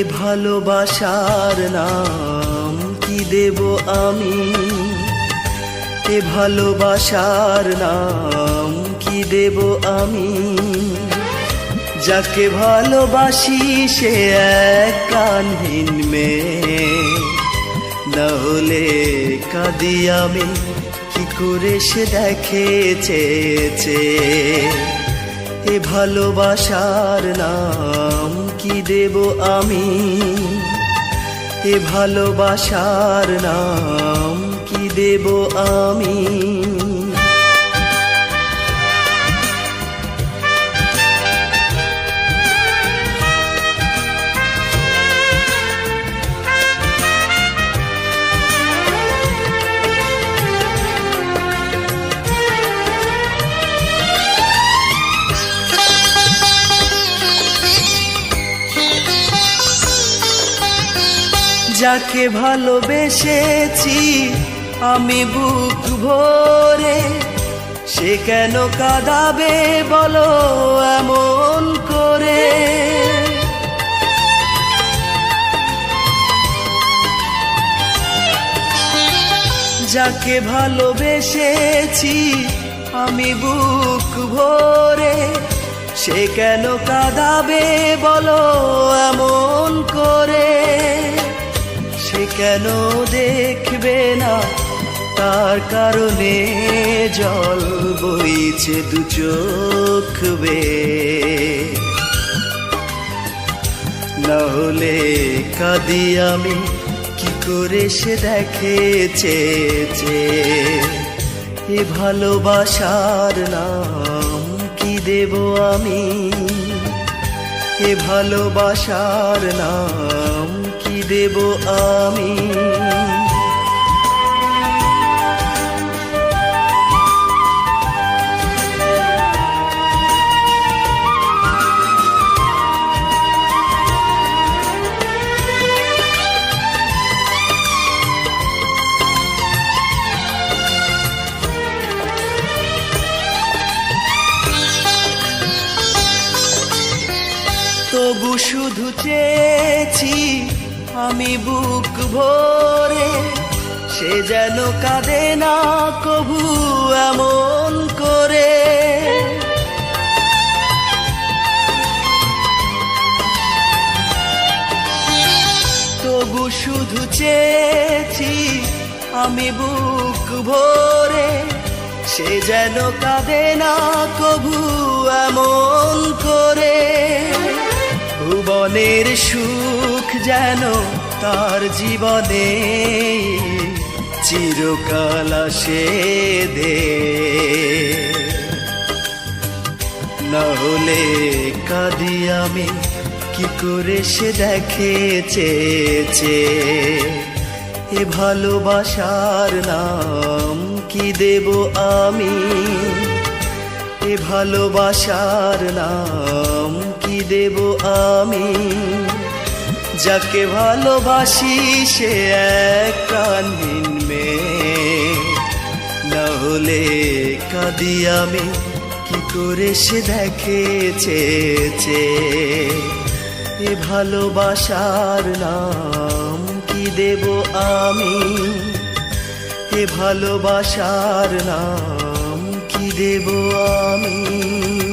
ভালোবাসার নাম কি দেব আমি? এ ভালোবাসার নাম কি দেব আমি? যাকে ভালোবাসি সে এক কানহীন মেয়ে। না হলে কাঁদি আমি, কি করে সে দেখে চেয়েছে? এ ভালোবাসার নাম কি দেব আমি? এ ভালোবাসার নাম কি দেব আমি? যাকে ভালোবেসেছি, আমি বুক ভরে, সে কেন কাঁদাবে বলো এমন করে? যাকে ভালোবেসেছি, আমি বুক ভরে, সে কেন কাঁদাবে বলো এমন কেন দেখবে না, তার কারণে জল বইছে দু চোখ বেয়ে না হলে কাঁদি আমি, কি করে সে দেখেছে এ ভালোবাসার নাম কি দেব আমি? এ ভালোবাসার নাম দেব আমি। তবু শুধু চেয়েছি আমি বুক ভরে, সে যেন কাঁদে না কভু এমন করে। তবু শুধু চেয়েছি আমি বুক ভরে, সে যেন কাঁদে না কভু এমন করে। ভুবনের সুখ যেন তার জীবনে চিরকাল আসে দে। না হলে কাঁদি আমি, কি করে সে দেখেছে এ ভালোবাসার নাম কি দেব আমি? এ ভালোবাসার নাম কি দেব আমি? যাকে ভালোবাসি সে এক কানহীন মেয়ে। না হলে কাঁদি আমি, কি করে সে দেখেছে এ ভালোবাসার নাম কি দেব আমি? এ ভালোবাসার নাম কি দেব আমি?